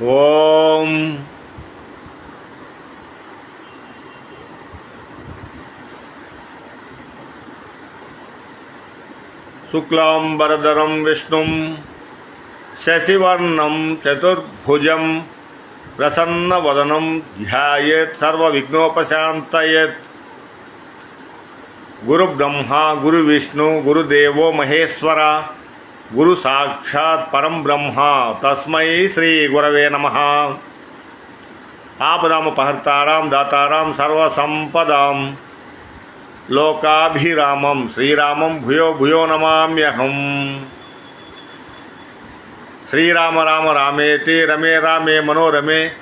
ஓம் शुक्लाम्बरधरं विष्णुं शशिवर्णं चतुर्भुजं प्रसन्नवदनं ध्यायेत् सर्वविघ्नोपशान्तयेत् गुरुब्रह्मा गुरुविष्णु गुरुदेवो महेश्वरा గురు సాక్షాత్ పరం బ్రహ్మ. తస్మై శ్రీ గురవే నమ. ఆపదామపహర్తారాం దాతారాం సర్వసంపదాం. లోకాభిరామం శ్రీరామం భూయో భూయో నమామ్యహం. శ్రీరామ రామ రామేతి రమే రామే మనోరమే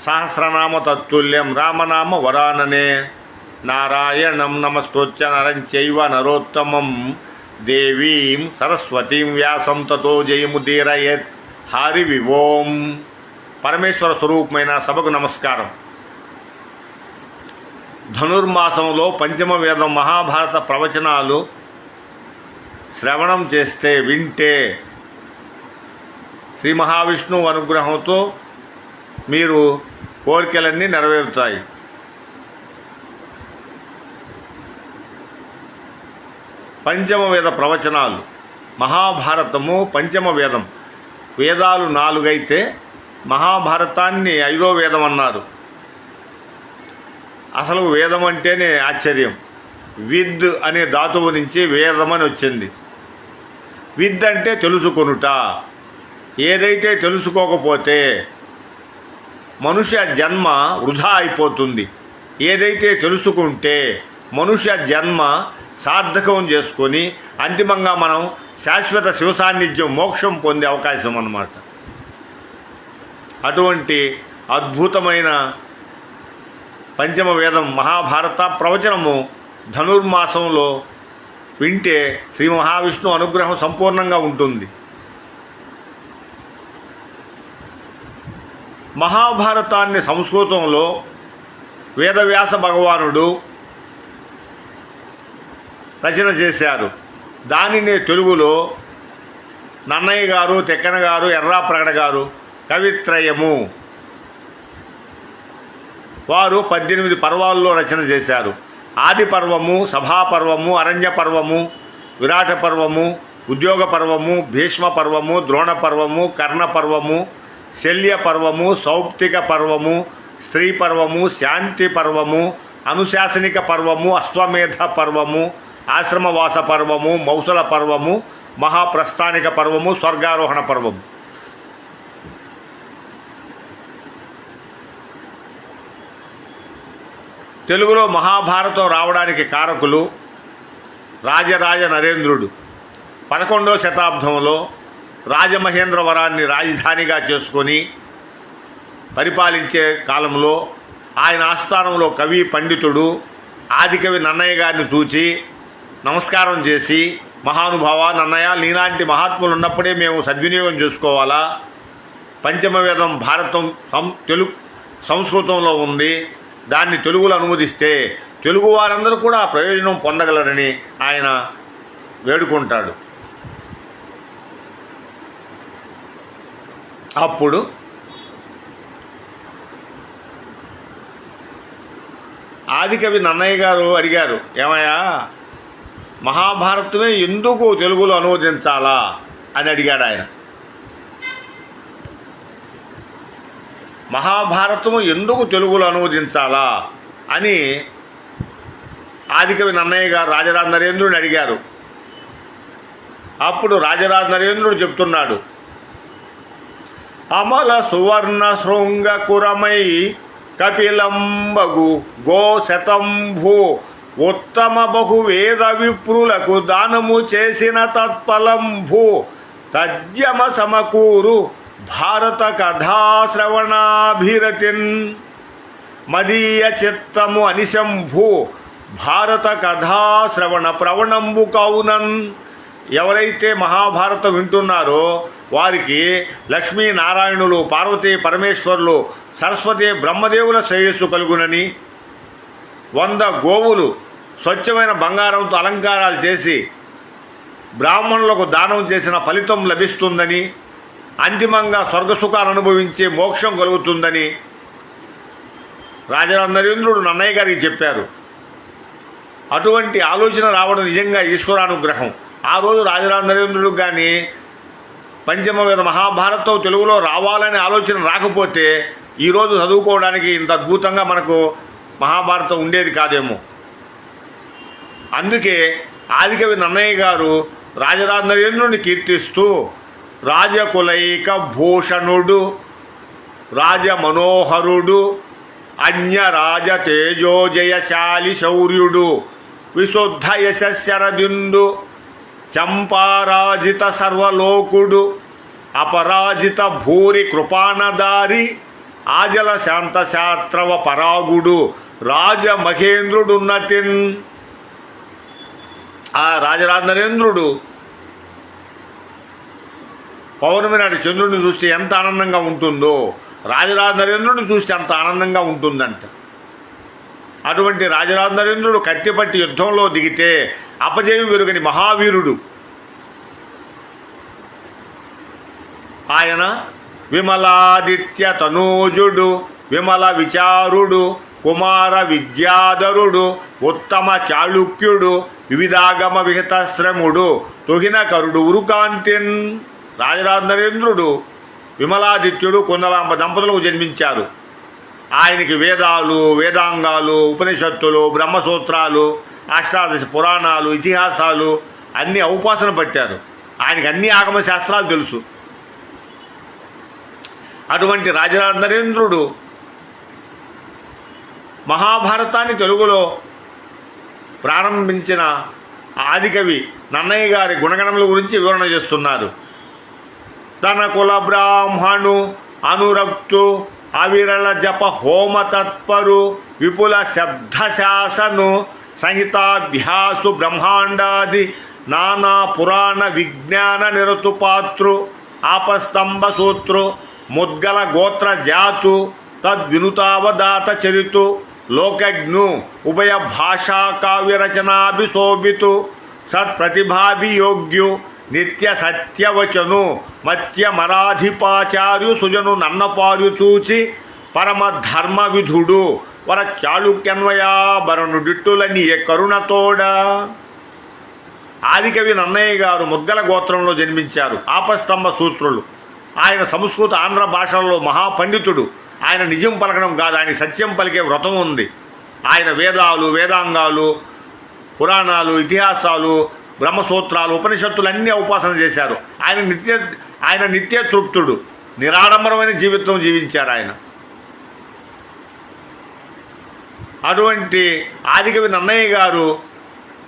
సహస్రనామ తత్తుల్యం రామనామ వరాననే. నారాయణం నమస్తోచ్చ నరం చైవ నరోత్తమం. దేవీం సరస్వతీం వ్యాసం తతో జయముదీరయత్ హరి వివోం. పరమేశ్వర స్వరూపమైన సభకు నమస్కారం. ధనుర్మాసంలో పంచమ వేదం మహాభారత ప్రవచనాలు శ్రవణం చేస్తే వింటే శ్రీ మహావిష్ణువు అనుగ్రహంతో మీరు కోరికలన్నీ నెరవేరుతాయి. పంచమ వేద ప్రవచనాలు. మహాభారతము పంచమ వేదం వేదాలు నాలుగైతే మహాభారతాన్ని ఐదో వేదం అన్నారు. అసలు వేదం అంటేనే ఆశ్చర్యం. విద్ అనే ధాతువు నుంచి వేదం అని వచ్చింది. విద్ అంటే తెలుసుకొనుట. ఏదైతే తెలుసుకోకపోతే మనుష్య జన్మ వృధా అయిపోతుంది. ఏదైతే తెలుసుకుంటే మనుష్య జన్మ సార్థకం చేసుకొని అంతిమంగా మనం శాశ్వత శివ సాన్నిధ్యం మోక్షం పొందే అవకాశం అన్నమాట. అటువంటి అద్భుతమైన పంచమ వేదం మహాభారత ప్రవచనము ధనుర్మాసంలో వింటే శ్రీ మహావిష్ణు అనుగ్రహం సంపూర్ణంగా ఉంటుంది. మహాభారతాన్ని సంస్కృతంలో వేదవ్యాస భగవానుడు రచన చేశారు. దానిని తెలుగులో నన్నయ్య గారు తెక్కన గారు ఎర్రాప్రగడ గారు కవిత్రయము. వారు పద్దెనిమిది పర్వాల్లో రచన చేశారు. ఆది పర్వము సభాపర్వము అరణ్య పర్వము విరాట పర్వము ఉద్యోగ పర్వము భీష్మ పర్వము ద్రోణ పర్వము కర్ణ పర్వము శల్య పర్వము సౌప్తిక పర్వము స్త్రీ పర్వము శాంతి పర్వము అనుశాసనిక పర్వము అశ్వమేధ పర్వము ఆశ్రమవాస పర్వము మౌసల పర్వము మహాప్రస్థానిక పర్వము స్వర్గారోహణ పర్వము. తెలుగులో మహాభారతం రావడానికి కారకులు రాజరాజ నరేంద్రుడు. పదకొండవ శతాబ్దంలో రాజమహేంద్రవరాన్ని రాజధానిగా చేసుకొని పరిపాలించే కాలంలో ఆయన ఆస్థానంలో కవి పండితుడు ఆదికవి నన్నయ్య గారిని చూచి నమస్కారం చేసి మహానుభావ నన్నయ్య నీలాంటి మహాత్ములు ఉన్నప్పుడే మేము సద్వినియోగం చేసుకోవాలా? పంచమవేదం భారతం సం తెలుగు సంస్కృతంలో ఉంది. దాన్ని తెలుగులో అనువదిస్తే తెలుగు వారందరూ కూడా ప్రయోజనం పొందగలరని ఆయన వేడుకుంటాడు. అప్పుడు ఆదికవి నన్నయ్య గారు అడిగారు ఏమయ్యా మహాభారతమే ఎందుకు తెలుగులో అనువదించాలా అని అడిగాడు ఆయన. మహాభారతము ఎందుకు తెలుగులో అనువదించాలా అని ఆదికవి నన్నయ్య గారు రాజరాజ నరేంద్రుని అడిగారు. అప్పుడు రాజరాజ నరేంద్రుడు చెప్తున్నాడు అమల సువర్ణ శృంగ కురమై కపిలంబగు గో శతంభూ ఉత్తమ బహు వేద విప్రులకు దానము చేసిన తత్ఫలంభు తజ్యమ సమకూరు భారత కథాశ్రవణాభిరతిన్ మదీయ చిత్తము అనిశంభు భారత కథాశ్రవణ ప్రవణంబు కౌనన్. ఎవరైతే మహాభారతం వింటున్నారో వారికి లక్ష్మీనారాయణులు పార్వతీ పరమేశ్వరులు సరస్వతి బ్రహ్మదేవుల శ్రేయస్సు కలుగునని వంద గోవులు స్వచ్ఛమైన బంగారంతో అలంకారాలు చేసి బ్రాహ్మణులకు దానం చేసిన ఫలితం లభిస్తుందని అంతిమంగా స్వర్గసుఖాలు అనుభవించే మోక్షం కలుగుతుందని రాజరాజ నరేంద్రుడు నన్నయ్య గారికి చెప్పారు. అటువంటి ఆలోచన రావడం నిజంగా ఈశ్వరానుగ్రహం. ఆ రోజు రాజరాజ కానీ పంచమవేద మహాభారతం తెలుగులో రావాలనే ఆలోచన రాకపోతే ఈరోజు చదువుకోవడానికి ఇంత అద్భుతంగా మనకు మహాభారతం ఉండేది కాదేమో. అందుకే ఆదికవి నన్నయ్య గారు రాజరాజనరేంద్రుని కీర్తిస్తూ రాజకులైక భూషణుడు రాజ మనోహరుడు తేజోజయశాలి శౌర్యుడు విశుద్ధ యశశరదిందు చంపారాజిత సర్వలోకుడు అపరాజిత భూరి కృపాణదారి ఆజల శాంతశాస్త్రవ పరాగుడు రాజ మహేంద్రుడున్నతిన్ ఆ రాజరాజ నరేంద్రుడు పౌర్ణమి నాటి చంద్రుడిని చూస్తే ఎంత ఆనందంగా ఉంటుందో రాజరాజ నరేంద్రుడిని చూస్తే అంత ఆనందంగా ఉంటుందంట. అటువంటి రాజరాజ నరేంద్రుడు కత్తిపట్టి యుద్ధంలో దిగితే అపజయం వెరుగని మహావీరుడు. ఆయన విమలాదిత్య తనూజుడు విమల విచారుడు కుమార విద్యాధరుడు ఉత్తమ చాళుక్యుడు వివిధాగమ విహితశ్రముడు తుహినకరుడు ఉరుకాంతిన్ రాజరాజ నరేంద్రుడు విమలాదిత్యుడు కుందలాంబ దంపతులకు జన్మించారు. ఆయనకి వేదాలు వేదాంగాలు ఉపనిషత్తులు బ్రహ్మసూత్రాలు అష్టాదశ పురాణాలు ఇతిహాసాలు అన్ని ఔపాసన పట్టారు. ఆయనకి అన్ని ఆగమ శాస్త్రాలు తెలుసు. అటువంటి రాజరాజ నరేంద్రుడు మహాభారతాన్ని తెలుగులో ప్రారంభించిన ఆదికవి నన్నయ్య గారి గుణగణముల గురించి వివరణ చేస్తున్నారు. తన కుల బ్రాహ్మణు అనురక్తు అవిరళ జప హోమ తత్పరు విపుల శబ్దశాసను సంహితాభ్యాసు బ్రహ్మాండాది నానా పురాణ విజ్ఞాన నిరతు పాత్రు ఆపస్తంభ సూత్రు ముద్గల గోత్ర జాతు తద్వినుతావదాత చరితు లోకజ్ఞు ఉభయ భాషా కావ్యరచనాభిశోభితు సత్ప్రతిభాభియోగ్యు నిత్య సత్యవచను మత్య మరాధిపాచార్యు సుజను నన్నపారు చూచి పరమ ధర్మ విధుడు వర చాళుక్యన్వయాభరణుడిట్టులని కరుణతోడ ఆదికవి నన్నయ్య గారు ముద్గల గోత్రంలో జన్మించారు. ఆపస్తంభ సూత్రులు. ఆయన సంస్కృత ఆంధ్ర భాషల్లో మహాపండితుడు. ఆయన నిజం పలకడం కాదు ఆయన సత్యం పలికే వ్రతం ఉంది. ఆయన వేదాలు వేదాంగాలు పురాణాలు ఇతిహాసాలు బ్రహ్మసూత్రాలు ఉపనిషత్తులన్నీ ఉపాసన చేశారు. ఆయన నిత్య ఆయన నిత్య తృప్తుడు. నిరాడంబరమైన జీవితం జీవించారు ఆయన. అటువంటి ఆదికవి నన్నయ్య గారు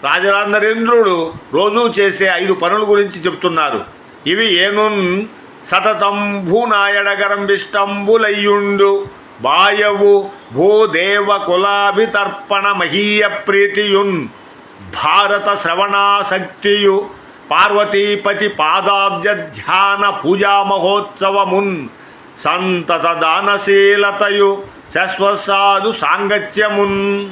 రాజరాజనరేంద్రుడు రోజూ చేసే ఐదు పనుల గురించి చెప్తున్నారు. ఇవి ఏనున్ సతతం భూనాయడగరంబిష్టంబులయ్యుండు బాయవు భూదేవ కులాభితర్పణ మహీయ ప్రీతియున్. భారత శ్రవణాసక్తియు పార్వతీపతి పాదాబ్జ ధ్యాన పూజా మహోత్సవమున్. సంతత దానశీలతయు శశ్వసాధు సాంగత్యమున్.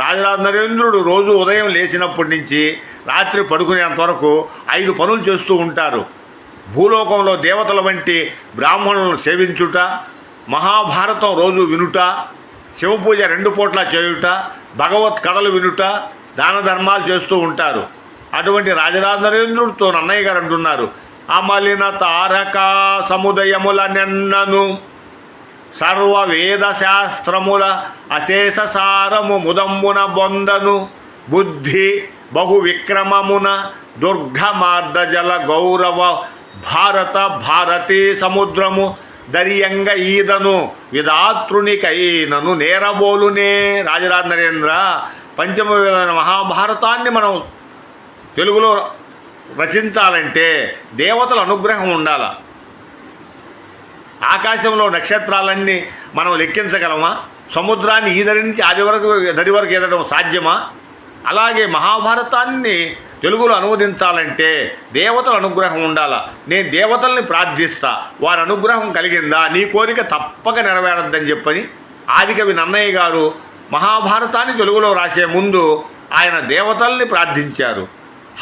రాజరాజ నరేంద్రుడు రోజు ఉదయం లేచినప్పటి నుంచి రాత్రి పడుకునేంత వరకు ఐదు పనులు చేస్తూ ఉంటారు. భూలోకంలో దేవతల వంటి బ్రాహ్మణులను సేవించుట మహాభారతం రోజు వినుట శివపూజ రెండు పూట్ల చేయుట భగవత్ కథలు వినుట దాన ధర్మాలు చేస్తూ ఉంటారు. అటువంటి రాజరాజేంద్రుడితో నన్నయ్య గారు అంటున్నారు అమలిన తారక సముదయముల నిన్నను సర్వ వేద శాస్త్రముల అశేష సారము ముదమ్మున బొందను బుద్ధి బహు విక్రమమున దుర్గమార్ద గౌరవ భారత భారతీ సముద్రము దరియంగ ఈదను విధాతృనికైనను నేరబోలునే. రాజరాజ నరేంద్ర పంచమ మహాభారతాన్ని మనం తెలుగులో రచించాలంటే దేవతల అనుగ్రహం ఉండాల. ఆకాశంలో నక్షత్రాలన్నీ మనం లెక్కించగలమా? సముద్రాన్ని ఈదరి నుంచి ఆది వరకు దరి వరకు ఎదడం సాధ్యమా? అలాగే మహాభారతాన్ని తెలుగులో అనువదించాలంటే దేవతల అనుగ్రహం ఉండాలా? నేను దేవతల్ని ప్రార్థిస్తా. వారి అనుగ్రహం కలిగిందా? నీ కోరిక తప్పక నెరవేరద్దని చెప్పని ఆదికవి నన్నయ్య గారు మహాభారతాన్ని తెలుగులో రాసే ముందు ఆయన దేవతల్ని ప్రార్థించారు.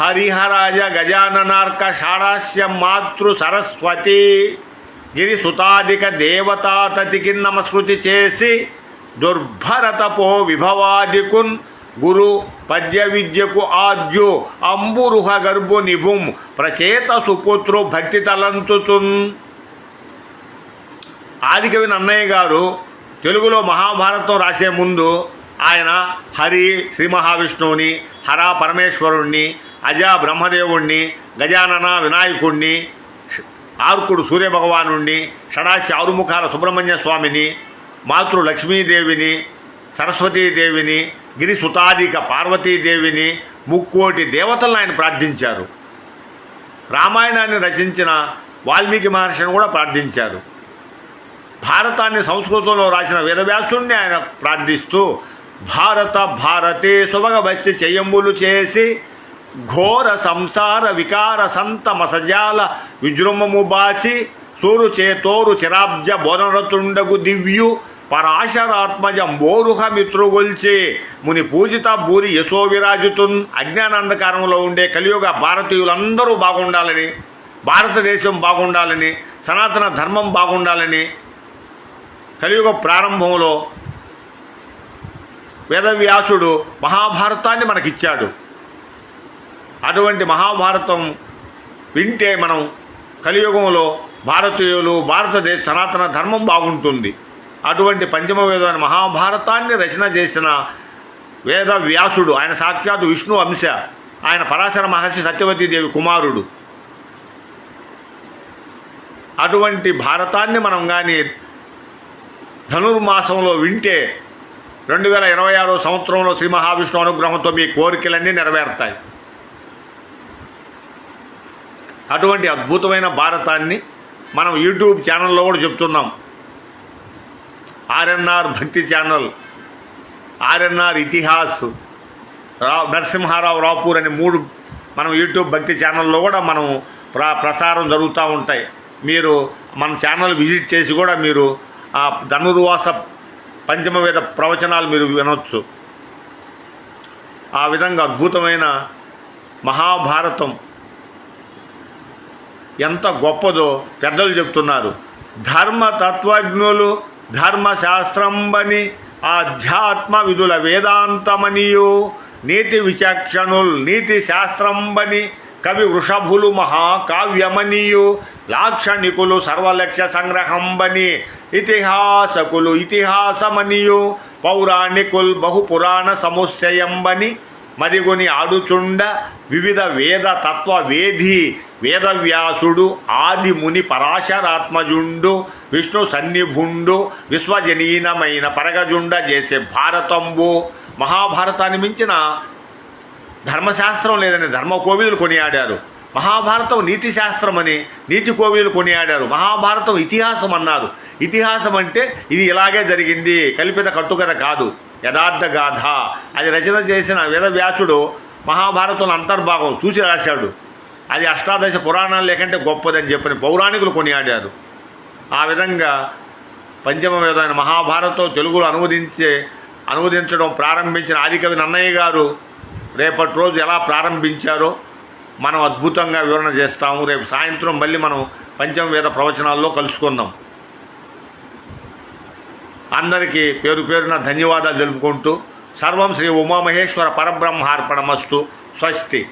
హరిహరాజ గజాననార్క షాడాస్య మాతృ సరస్వతి గిరి సుతాధిక దేవతాతతికి నమస్కృతి చేసి దుర్భరతపో విభవాదికున్ గురు పద్య విద్యకు ఆద్యు అంబురుహ గర్భు నిభుం ప్రచేత సుపుత్రు భక్తి తలంతుతున్. ఆదికవి నన్నయ్య గారు తెలుగులో మహాభారతం రాసే ముందు ఆయన హరి శ్రీ మహావిష్ణువుని హర పరమేశ్వరుణ్ణి అజ బ్రహ్మదేవుణ్ణి గజానన వినాయకుణ్ణి ఆర్కుడు సూర్యభగవానుణ్ణి షడాశి ఆరుముఖాల సుబ్రహ్మణ్య స్వామిని మాతృ లక్ష్మీదేవిని సరస్వతీదేవిని గిరిసుతాధిక పార్వతీదేవిని ముక్కోటి దేవతలను ఆయన ప్రార్థించారు. రామాయణాన్ని రచించిన వాల్మీకి మహర్షిని కూడా ప్రార్థించారు. భారతాన్ని సంస్కృతంలో రాసిన వేదవ్యాసుడిని ఆయన ప్రార్థిస్తూ భారత భారతే సుభగభక్తి చెయ్యంబులు చేసి ఘోర సంసార వికార సంత మసజాల విజృంభము బాచి సూరు చేతోరు చిరాబ్జ బోధనతుండగు దివ్యు పరాశరాత్మజ మోరుహమిత్రుగుల్చే ముని పూజిత భూరి యశో విరాజితున్ అజ్ఞానాంధకారంలో ఉండే కలియుగ భారతీయులందరూ బాగుండాలని భారతదేశం బాగుండాలని సనాతన ధర్మం బాగుండాలని కలియుగ ప్రారంభంలో వేదవ్యాసుడు మహాభారతాన్ని మనకిచ్చాడు. అటువంటి మహాభారతం వింటే మనం కలియుగంలో భారతీయులు భారతదేశ సనాతన ధర్మం బాగుంటుంది. అటువంటి పంచమ వేదమైన మహాభారతాన్ని రచన చేసిన వేద వ్యాసుడు ఆయన సాక్షాత్ విష్ణు అంశ ఆయన పరాశర మహర్షి సత్యవతీదేవి కుమారుడు. అటువంటి భారతాన్ని మనం కానీ ధనుర్మాసంలో వింటే రెండు వేల ఇరవై ఆరో సంవత్సరంలో శ్రీ మహావిష్ణు అనుగ్రహంతో మీ కోరికలన్నీ నెరవేరుతాయి. అటువంటి అద్భుతమైన భారతాన్ని మనం యూట్యూబ్ ఛానల్లో కూడా చెప్తున్నాం. ఆర్ఎన్ఆర్ భక్తి ఛానల్ ఆర్ఎన్ఆర్ ఇతిహాస్ రా నరసింహారావు రాపూర్ అనే మూడు మనం యూట్యూబ్ భక్తి ఛానల్లో కూడా మనం ప్ర ప్రసారం జరుగుతూ ఉంటాయి. మీరు మన ఛానల్ విజిట్ చేసి కూడా మీరు ఆ ధనుర్వాస పంచమవేద ప్రవచనాలు మీరు వినొచ్చు. ఆ విధంగా అద్భుతమైన మహాభారతం ఎంత గొప్పదో పెద్దలు చెప్తున్నారు. ధర్మ తత్వజ్ఞులు ధర్మశాస్త్రంబని ఆధ్యాత్మ విధుల వేదాంతమనియు నీతి విచక్షణుల్ నీతి శాస్త్రంబని కవి వృషభులు మహాకావ్యమనియు లాక్షణికులు సర్వలక్ష్య సంగ్రహంబని ఇతిహాసకులు ఇతిహాసమనియు పౌరాణికుల్ బహుపురాణ సముశ్చయంబని మరిగొని ఆడుచుండ వివిధ వేద తత్వవేధి వేదవ్యాసుడు ఆదిముని పరాశరాత్మజుండు విష్ణు సన్నిభుండు విశ్వజనీనమైన పరగజుండ చేసే భారతంబు. మహాభారతాన్ని మించిన ధర్మశాస్త్రం లేదని ధర్మ కోవిదులు కొనియాడారు. మహాభారతం నీతి శాస్త్రం అని నీతి కోవిలు కొనియాడారు. మహాభారతం ఇతిహాసం అన్నారు ఇతిహాసం అంటే ఇది ఇలాగే జరిగింది. కల్పిత కట్టుకథ కాదు. యథార్థ గాథ. అది రచన చేసిన వేదవ్యాసుడు మహాభారతంలో అంతర్భాగం చూసి రాశాడు. అది అష్టాదశ పురాణాలు లేకంటే గొప్పదని చెప్పిన పౌరాణికులు కొనియాడారు. ఆ విధంగా పంచమ విధమైన మహాభారతం తెలుగులో అనువదించే అనువదించడం ప్రారంభించిన ఆదికవి నన్నయ్య గారు రేపటి రోజు ఎలా ప్రారంభించారో మనం అద్భుతంగా వివరణ చేస్తాము. రేపు సాయంత్రం మళ్ళీ మనం పంచమ వేద ప్రవచనాల్లో కలుసుకుందాం. అందరికీ పేరు పేరున ధన్యవాదాలు తెలుపుకుంటూ సర్వం శ్రీ ఉమామహేశ్వర పరబ్రహ్మార్పణమస్తు. స్వస్తి.